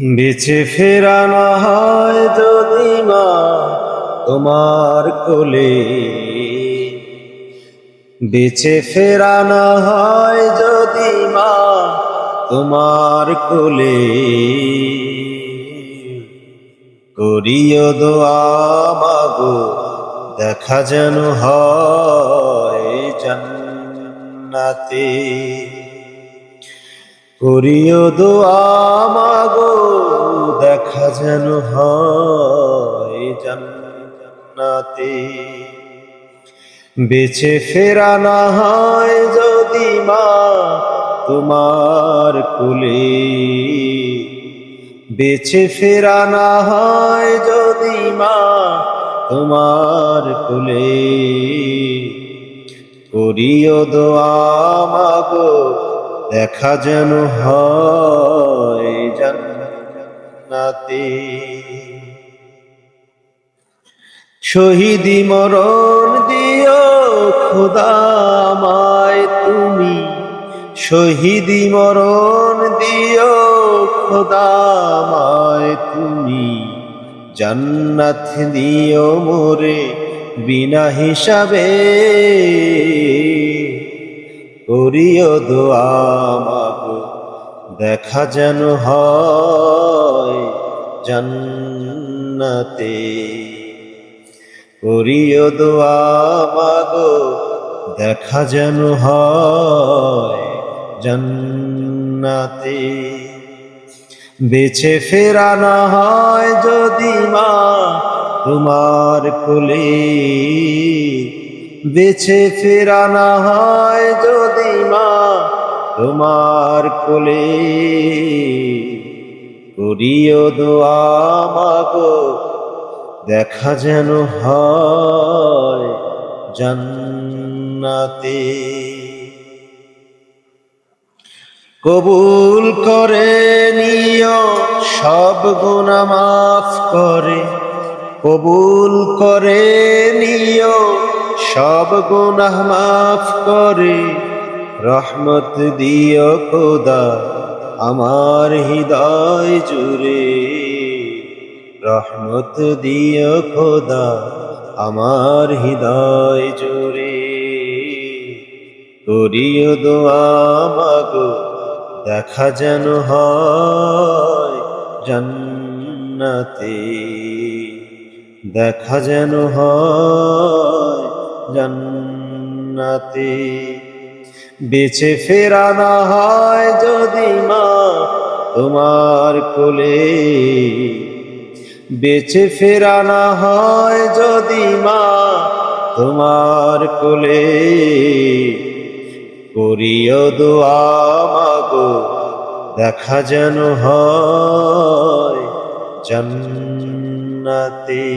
বেঁচে ফেরানো হয় যদি মা তোমার কোলে। বেঁচে ফেরানো হয় যদি মা তোমার কোলে। করিও দোয়া মাগো, দেখা যেন হয় জান্নাতে। করিও দোয়া মাগো যেন হয় জান্নাতে। বেছে ফেরা না হয় যদি মা তোমার কুলে। বেছে ফেরা না হয় যদি মা তোমার কুলে। করিও দোয়া মাগো, দেখা যেন হয় জান্নাতে। শহীদি মরণ দিও খোদা আমায় তুমি। শহীদি মরণ দিও খোদা আমায় তুমি। জান্নাত দিও মোরে বিনা হিসাবে। করিও দোয়া দেখা যেন হয় জান্নাতে। করিও দোয়া দেখা যেন হয় জান্নাতে। বেছে ফেরা না হয় যদি মা, তোমার কোলে। বেছে ফেরা না হয় যদি মা তোমার কোলে করিও দোয়া মাগো। দেখা যেন হয় জান্নাতে। কবুল করে নিও, সব গুণা মাফ করে। কবুল করে নিও, সব গুনাহ মাফ করে। রহমত দিও খোদা, আমার হৃদয় জুড়ে। রহমত দিও খোদা, আমার হৃদয় জুড়ে। করিও দোয়া দেখা যেন হয় জান্নাতে। দেখা যেন হয় জান্নাতে। বেছে ফেরা না হয় যদি মা তোমার কোলে। বেছে ফেরা না হয় যদি মা তোমার কোলে। করিও দোয়া মাগো, দেখা যেন হয় জান্নাতে।